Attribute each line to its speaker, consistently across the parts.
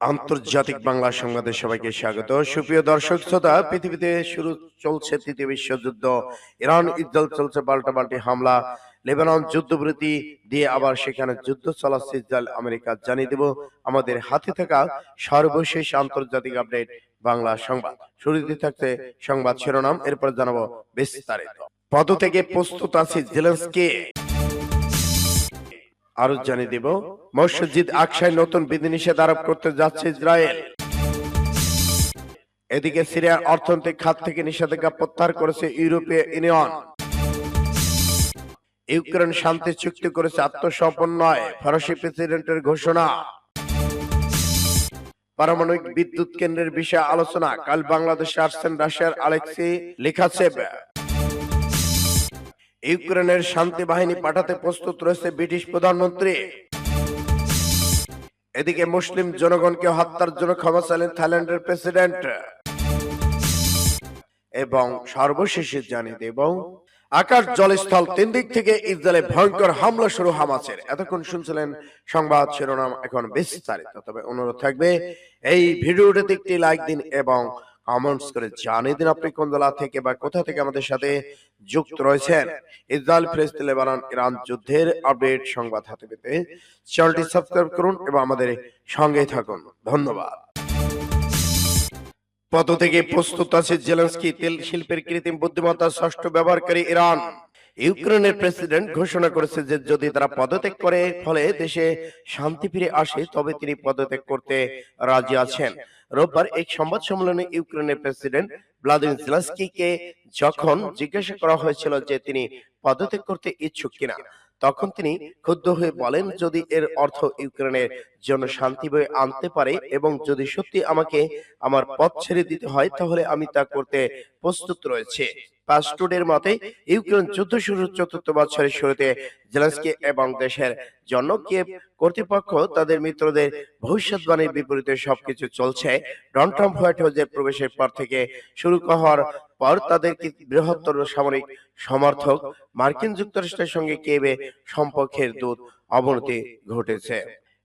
Speaker 1: আন্তর্জাতিক বাংলা সংবাদে সবাইকে স্বাগত। সুপ্রিয় দর্শক, শ্রোতা, পৃথিবীতে শুরু চলছে তৃতীয় বিশ্বযুদ্ধ। ইরান ইসরায়েল চলছে পাল্টা পাল্টি হামলা। লেবানন যুদ্ধবিরতি দিয়ে আবার সেখানে যুদ্ধ চলাচ্ছে ইসরায়েল। আমেরিকা জানিয়ে দেব, আমাদের হাতে থাকা সর্বশেষ আন্তর্জাতিক আপডেট বাংলা সংবাদ। শুরুতে থাকছে সংবাদ শিরোনাম, এরপর জানাব বিস্তারিত। পদ থেকে প্রস্তুত আছে জেলেন্সকি। আরও জানিয়ে দেব, মসজিদ আকশায় নতুন বিধিনিষেধ আরোপ করতে যাচ্ছে ইসরায়েল। এদিকে সিরিয়ার অর্থনৈতিক খাত থেকে নিষেধাজ্ঞা প্রত্যাহার করেছে ইউরোপীয় ইউনিয়ন। ইউক্রেন শান্তি চুক্তি করেছে আত্মসমর্পণ নয় ফরাসি প্রেসিডেন্টের ঘোষণা। পারমাণবিক বিদ্যুৎ কেন্দ্রের বিষয়ে আলোচনা, কাল বাংলাদেশে আসছেন রাশিয়ার আলেক্সি লিখাসেভ ইউক্রেনের শান্তি বাহিনী পাঠাতে প্রস্তুত রয়েছে ব্রিটিশ প্রধানমন্ত্রী। এদিকে মুসলিম জনগণকে হত্যার জন্য ক্ষমা চাইলেন থাইল্যান্ডের প্রেসিডেন্ট। এবং সর্বশেষে জানিয়ে দেব, আকাশ জলস্থল তিন দিক থেকে ইসরায়েলে ভয়ঙ্কর হামলা শুরু হামাসের। এতক্ষণ শুনছিলেন সংবাদ শিরোনাম এখন বিস্তারিত। তবে অনুরোধ থাকবে, এই ভিডিওটিতে একটি লাইক দিন এবং কমেন্টস করে জানিয়ে দিন আপনি কোন জেলা থেকে বা কোথা থেকে আমাদের সাথে যুক্ত রয়েছেন। ইসরায়েল ফিলিস্তিন লেবানন ইরান যুদ্ধের আপডেট সংবাদ হাতে পেতে চ্যানেলটি সাবস্ক্রাইব করুন এবং আমাদের সঙ্গেই থাকুন। ধন্যবাদ। পদ থেকে প্রস্তুত আছে জেলেন্সকি তেল শিল্পের কৃত্রিম বুদ্ধিমত্তা ষষ্ঠ ব্যবহারকারী ইরান। ইউক্রেনের প্রেসিডেন্ট ঘোষণা করেছে যে যদি তারা পদত্যাগ করে ফলে দেশে শান্তি ফিরে আসে তবে তিনি পদত্যাগ করতে রাজি আছেন। রোববার এক সংবাদ সম্মেলনে ইউক্রেনের প্রেসিডেন্ট ভ্লাদিমির জেলেন্সকিকে যখন জিজ্ঞাসা করা হয়েছিল যে তিনি পদত্যাগ করতে ইচ্ছুক কিনা। তখন তিনি ক্ষুব্ধ হয়ে বলেন যদি এর অর্থ ইউক্রেনের জন্য শান্তি বয়ে আনতে পারে এবং যদি সত্যি আমাকে আমার পথ ছেড়ে দিতে হয় তাহলে আমি তা করতে প্রস্তুত রয়েছে। পাস্টুডের মতে ইউক্রেন যুদ্ধ শুরুর চতুর্থ বছরের শুরুতে জেলেন্সকি এবং দেশের জন্য কিয়েভ কর্তৃপক্ষ তাদের মিত্রদের ভবিষ্যৎবাণীর বিপরীতে সবকিছু চলছে। ডন ট্রাম্প হোয়াইট হাউসের প্রবেশের পর থেকে শুরু হওয়ার পর তাদের কি বৃহত্তর সামরিক সমর্থক মার্কিন যুক্তরাষ্ট্রের সঙ্গে কিয়েভে সম্পর্কের দূত অবনতি ঘটেছে।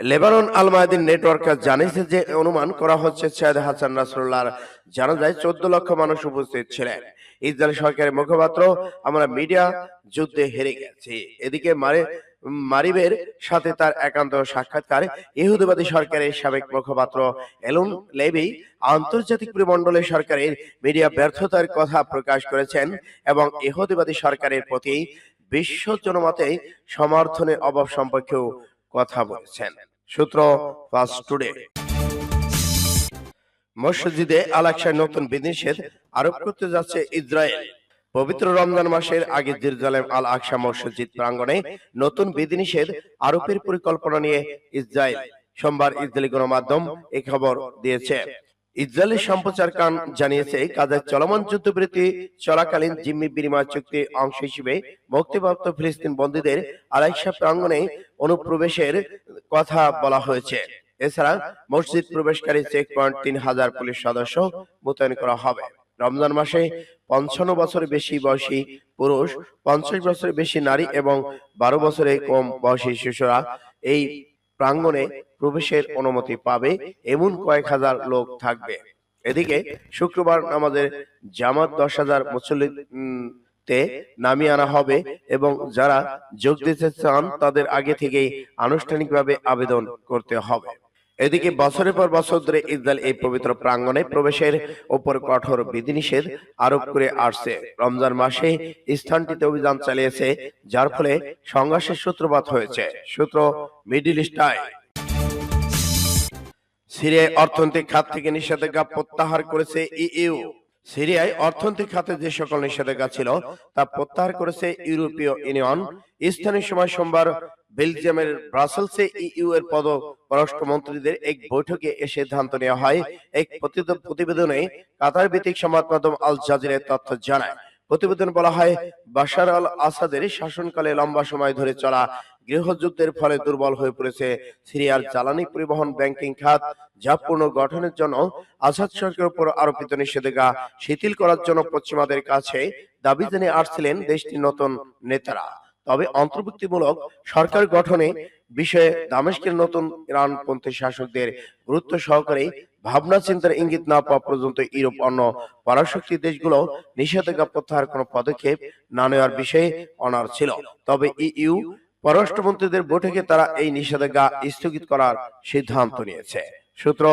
Speaker 1: লেবানন আল মায়াদিন নেটওয়ার্ক জানিয়েছে যে অনুমান করা হচ্ছে সৈয়দ হাসান নাসরুল্লাহর জানাজায় চোদ্দ লক্ষ মানুষ উপস্থিত ছিলেন। ইসরায়েল সরকারের মুখপাত্র, আমরা মিডিয়া যুদ্ধে হেরে গেছি। এদিকে মারে মারিবের সাথে তার একান্ত সাক্ষাৎকার ইহুদিবাদী সরকারের সাবেক মুখপাত্র এলন লেবি আন্তর্জাতিক পরিমণ্ডলে সরকারের মিডিয়া ব্যর্থতার কথা প্রকাশ করেছেন এবং ইহুদিবাদী সরকারের প্রতি বিশ্ব জনমতে সমর্থনের অভাব সম্পর্কেও কথা বলেছেন। সূত্র ফাস্ট টুডে। মসজিদে আলাকসায় নতুন বিধিনিষেধ আরোপ করতে যাচ্ছে ইসরায়েল। পবিত্র রমজান মাসের আগে জেরুজালেম আল আকসা মসজিদ প্রাঙ্গণে নতুন বিধিনিষেধ আরোপের পরিকল্পনা নিয়ে ইসরায়েল সোমবার ইসরায়েলি গণমাধ্যম এই খবর দিয়েছে। ইসরায়েলি সম্প্রচার কান জানিয়েছে চলমান যুদ্ধবিরতি চলাকালীন জিম্মি বিনিময় চুক্তির অংশ হিসেবে মুক্তিপ্রাপ্ত ফিলিস্তিন বন্দীদের আলাইসা প্রাঙ্গণে অনুপ্রবেশের কথা বলা হয়েছে। এছাড়া মসজিদ প্রবেশকারী চেক পয়েন্ট তিন হাজার পুলিশ সদস্য মোতায়েন করা হবে। রমজান মাসে পঞ্চান্ন বছরের বেশি বয়সী পুরুষ পঞ্চাশ বছরের বেশি নারী এবং বারো বছরের কম বয়সী শিশুরা এই প্রাঙ্গণে প্রবেশের অনুমতি পাবে এমন কয়েক হাজার লোক থাকবে। এদিকে শুক্রবার আমাদের জামাত দশ হাজার মুসল্লি উম, তে নামিয়ে আনা হবে এবং যারা যোগ দিতে চান তাদের আগে থেকেই আনুষ্ঠানিকভাবে আবেদন করতে হবে। এদিকে বছরের পর বছর ধরে ইসরায়েল এই পবিত্র প্রাঙ্গনে প্রবেশের উপর কঠোর বিধিনিষেধ আরোপ করে আসছে। রমজান মাসে স্থানটিতে অভিযান চালিয়েছে, যার ফলে সংঘর্ষের সূত্রপাত হয়েছে। সূত্র মিডিল ইস্টায় সিরিয়ায় অর্থনৈতিক খাত থেকে নিষেধাজ্ঞা প্রত্যাহার করেছে ইইউ। সিরিয়ায় অর্থনৈতিক খাতে যে সকল নিষেধাজ্ঞা ছিল তা প্রত্যাহার করেছে ইউরোপীয় ইউনিয়ন। স্থানীয় সময় সোমবার বেলজিয়ামের ব্রাসেলসে ইইউ এর পদ পররাষ্ট্রমন্ত্রীদের এক বৈঠকে এ সিদ্ধান্ত নেওয়া হয়। এক প্রতিবেদনে কাতার ভিত্তিক সংবাদ মাধ্যম আল জাজিরের তথ্য জানায়। প্রতিবেদন বলা হয়, বাশার আল আসাদের শাসনকালে লম্বা সময় ধরে চলা গৃহযুদ্ধের ফলে দুর্বল হয়ে পড়েছে সিরিয়ার জ্বালানি পরিবহন ব্যাংকিং খাত, যা পুনর্গঠনের জন্য আসাদ সরকারের উপর আরোপিত নিষেধাজ্ঞা শিথিল করার জন্য পশ্চিমাদের কাছে দাবি জানিয়ে আসছিলেন দেশটির নতুন নেতারা। তবে অন্তর্ভুক্তিমূলক সরকার গঠনে বিষয়ে দামেস্কের নতুন ইরানপন্থী শাসকদের গুরুত্ব সহকারে ভাবনা চিন্তার ইঙ্গিত না পাওয়া পর্যন্ত ইউরোপ অন্য পরাশক্তি দেশগুলো নিষেধাজ্ঞা প্রত্যাহার কোনো পদক্ষেপ না নেওয়ার বিষয়ে অনার ছিল। তবে ইইউ পররাষ্ট্রমন্ত্রীদের বৈঠকে তারা এই নিষেধাজ্ঞা স্থগিত করার সিদ্ধান্ত নিয়েছে। সূত্র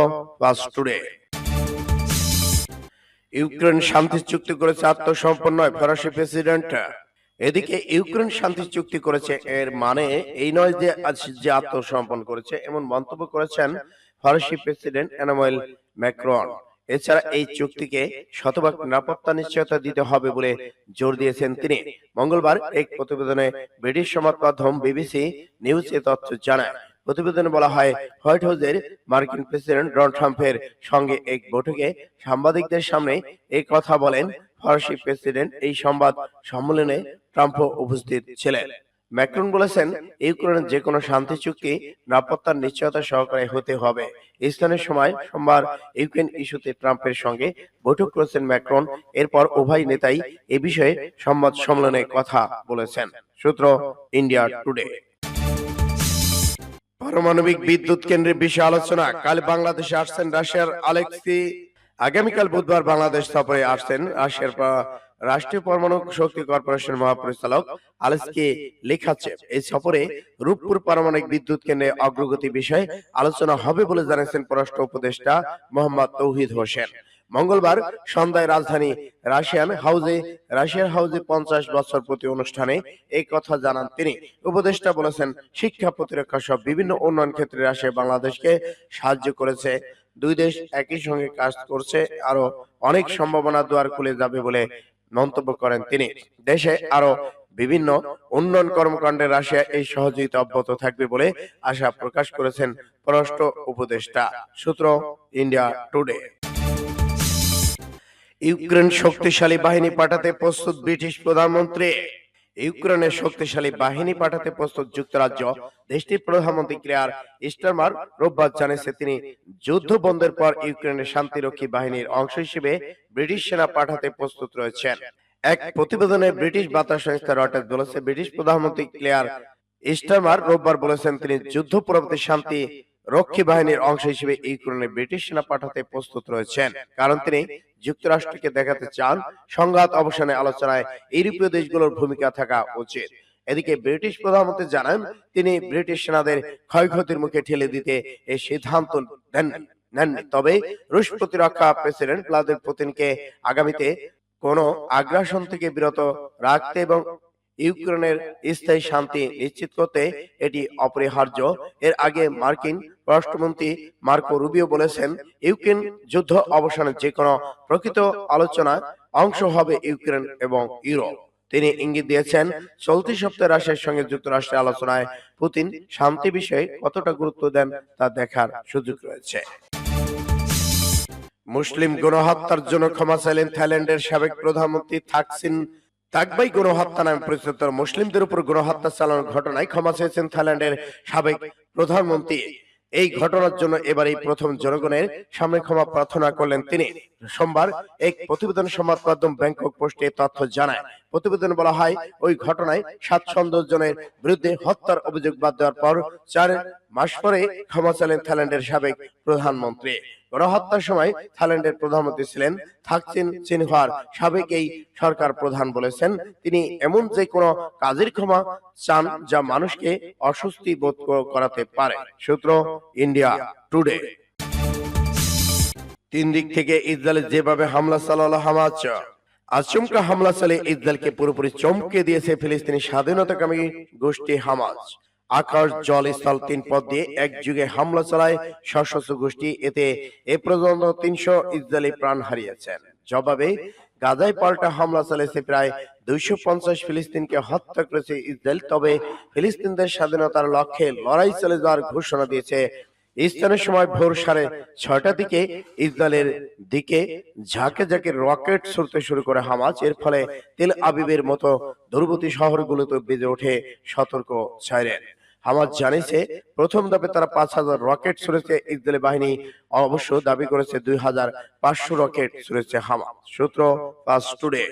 Speaker 1: বাস টুডে। ইউক্রেন শান্তি চুক্তি করেছে আত্মসমর্পণ নয়, ফরাসি প্রেসিডেন্ট। এদিকে ইউক্রেন শান্তি চুক্তি করেছে এর মানে এই নয় যে আজ যে আত্মসমর্পণ করেছে, এমন মন্তব্য করেছেন ফরাসি প্রেসিডেন্ট এনামুয়েল ম্যাক্রন। এছাড়া এই চুক্তিকে শতভাগ নিরাপত্তা নিশ্চয়তা দিতে হবে বলে জোর দিয়েছেন তিনি। মঙ্গলবার এক প্রতিবেদনে ব্রিটিশ সংবাদ মাধ্যম বিবিসি নিউজ এ তথ্য জানায়। প্রতিবেদনে বলা হয়, হোয়াইট হাউসের মার্কিন প্রেসিডেন্ট ডোনাল্ড ট্রাম্পের সঙ্গে এক বৈঠকে সাংবাদিকদের সামনে এই কথা বলেন ফরাসি প্রেসিডেন্ট। এই সংবাদ সম্মেলনে ট্রাম্পও উপস্থিত ছিলেন। ম্যাক্রন বলেছেন, ইউক্রেনের যে কোনো শান্তি চুক্তি নিরাপত্তার নিশ্চয়তা সহকারে হতে হবে। স্থানীয় সময় সোমবার ইউক্রেন ইস্যুতে ট্রাম্পের সঙ্গে বৈঠক করেছেন ম্যাক্রন। এরপর উভয় নেতাই এ বিষয়ে সংবাদ সম্মেলনে কথা বলেছেন। সূত্র ইন্ডিয়া টুডে। পারমাণবিক বিদ্যুৎ কেন্দ্রের বিষয়ে আলোচনা। কাল বাংলাদেশে আসছেন রাশিয়ার আলেক্সি। আগামীকাল বুধবার বাংলাদেশ সফরে আসছেন রাশিয়ার রাষ্ট্রীয় পরমাণু শক্তি কর্পোরেশনের মহাপরিচালক আলেক্সি লেখাচ্ছে, এই সফরে রূপপুর পারমাণবিক বিদ্যুৎ কেন্দ্রে অগ্রগতি বিষয়ে আলোচনা হবে বলে জানিয়েছেন পররাষ্ট্র উপদেষ্টা মোহাম্মদ তৌহিদ হোসেন। মঙ্গলবার সন্ধ্যায় রাজধানী রাশিয়ান হাউজে রাশিয়ার হাউজে পঞ্চাশ বছর প্রতি অনুষ্ঠানে এই কথা জানান তিনি। উপদেষ্টা বলেছেন, শিক্ষা প্রতিরক্ষা সব বিভিন্ন উন্নয়ন ক্ষেত্রে রাশিয়া বাংলাদেশকে সাহায্য করেছে। দুই দেশ একই সঙ্গে কাজ করছে আরও অনেক সম্ভাবনা দুয়ার খুলে যাবে বলে মন্তব্য করেন তিনি। দেশে আরও বিভিন্ন উন্নয়ন কর্মকাণ্ডে রাশিয়া এই সহযোগিতা অব্যাহত থাকবে বলে আশা প্রকাশ করেছেন পররাষ্ট্র উপদেষ্টা সূত্র ইন্ডিয়া টুডে। ইউক্রেন শক্তিশালী বাহিনী পাঠাতে প্রস্তুত ব্রিটিশ প্রধানমন্ত্রী। ইউক্রেনের শক্তিশালী বাহিনী পাঠাতে প্রস্তুত যুক্তরাজ্য, দেশটির প্রধানমন্ত্রী ক্রিয়ার স্টারমার রোববার জানিয়েছে তিনি যুদ্ধ বন্ধের পর ইউক্রেনের শান্তিরক্ষী বাহিনীর অংশ হিসেবে ব্রিটিশ সেনা পাঠাতে প্রস্তুত রয়েছেন। এক প্রতিবেদনে ব্রিটিশ বার্তা সংস্থা রয়টার্স বলেছে, ব্রিটিশ প্রধানমন্ত্রী ক্লিয়ার স্টারমার রোববার বলেছেন তিনি যুদ্ধ পরবর্তী শান্তি রক্ষী বাহিনীর অংশ হিসেবে ইউক্রেনে ব্রিটিশ সেনা পাঠাতে প্রস্তুত রয়েছেন। কারণ তিনি যুক্তরাষ্ট্রকে দেখাতে চান সংঘাত অবসানে আলোচনায় ইউরোপীয় দেশগুলোর ভূমিকা থাকা উচিত। এদিকে ব্রিটিশ প্রধানমন্ত্রী জানান তিনি ব্রিটিশ সেনাদের ক্ষয়ক্ষতির মুখে ঠেলে দিতে এই সিদ্ধান্ত দেন নেননি। তবে রুশ প্রতিরক্ষা প্রেসিডেন্ট ভ্লাদিমির পুতিনকে আগামীতে কোনো আগ্রাসন থেকে বিরত রাখতে এবং ইউক্রেনের স্থায়ী শান্তি নিশ্চিত করতে এটি অপরিহার্য। এর আগে মার্কিন পররাষ্ট্রমন্ত্রী মার্কো রুবিও বলেছেন, ইউক্রেন যুদ্ধ অবসানের যে কোনো প্রকৃত আলোচনা অংশ হবে ইউক্রেন এবং ইউরোপ। তিনি ইঙ্গিত দিয়েছেন, চলতি সপ্তাহে রাশিয়ার সঙ্গে যুক্তরাষ্ট্রের আলোচনায় পুতিন শান্তি বিষয়ে কতটা গুরুত্ব দেন তা দেখার সুযোগ রয়েছে। মুসলিম গণহত্যার জন্য ক্ষমা চাইলেন থাইল্যান্ডের সাবেক প্রধানমন্ত্রী থাকসিন তাকবাই গণহত্যা নামে পরিচিত মুসলিমদের উপর গণহত্যা চালানোর ঘটনায় ক্ষমা চেয়েছেন থাইল্যান্ডের সাবেক প্রধানমন্ত্রী। এই ঘটনার জন্য এবারই প্রথম জনগণের সামনে ক্ষমা প্রার্থনা করলেন তিনি। সোমবার এক প্রতিবেদন সংবাদ মাধ্যম ব্যাংকক পোস্টে তথ্য জানায়। প্রতিবেদনে বলা হয়, ওই ঘটনায় সাত সন্দেহ জনের বিরুদ্ধে হত্যার অভিযোগ বাদ দেওয়ার পর চার মাস পরে ক্ষমা চাইলেন থাইল্যান্ডের সাবেক প্রধানমন্ত্রী। গণহত্যার সময় থাইল্যান্ডের প্রধানমন্ত্রী ছিলেন থাকসিন সিনহার সাবেক এই সরকার প্রধান বলেছেন, তিনি এমন যে কোনো কাজের ক্ষমা চান যা মানুষকে অস্বস্তি বোধ করাতে পারে। সূত্র ইন্ডিয়া টুডে। তিন দিক থেকে ইসরায়েলে যেভাবে হামলা চালালো হামাজ আচমকা হামলা চালিয়ে ইসরায়েলকে পুরোপুরি চমকে দিয়েছে ফিলিস্তিনি স্বাধীনতাকামী গোষ্ঠী হামাজ আকাশ, জল, স্থল তিন পথ দিয়ে এক যুগে হামলা চালায় সশস্ত্র গোষ্ঠী। এতে এ পর্যন্ত তিনশো ইসরায়েলি প্রাণ হারিয়েছেন জবাবে, গাজায় পাল্টা হামলা চালিয়েছে প্রায় দুইশো পঞ্চাশ ফিলিস্তিনকে হত্যা করেছে ইসরায়েল। তবে ফিলিস্তিনদের স্বাধীনতার লক্ষ্যে লড়াই চলে যাওয়ার ঘোষণা দিয়েছে স্থানীয় সময় ভোর সাড়ে ছয়টার দিকে ইসরায়েলের দিকে ঝাঁকে ঝাঁকে রকেট ছুড়তে শুরু করে হামাজ এর ফলে তেল আবিবের মতো দূরবর্তী শহরগুলোতে বেজে ওঠে সতর্ক সাইরেন হামাজ জানিয়েছে প্রথম ধাপে তারা পাঁচ হাজার রকেট ছুড়েছে ইসরায়েলি বাহিনী অবশ্য দাবি করেছে দুই হাজার পাঁচশো রকেট ছুড়েছে হামাজ সূত্র পাঁচ টুডে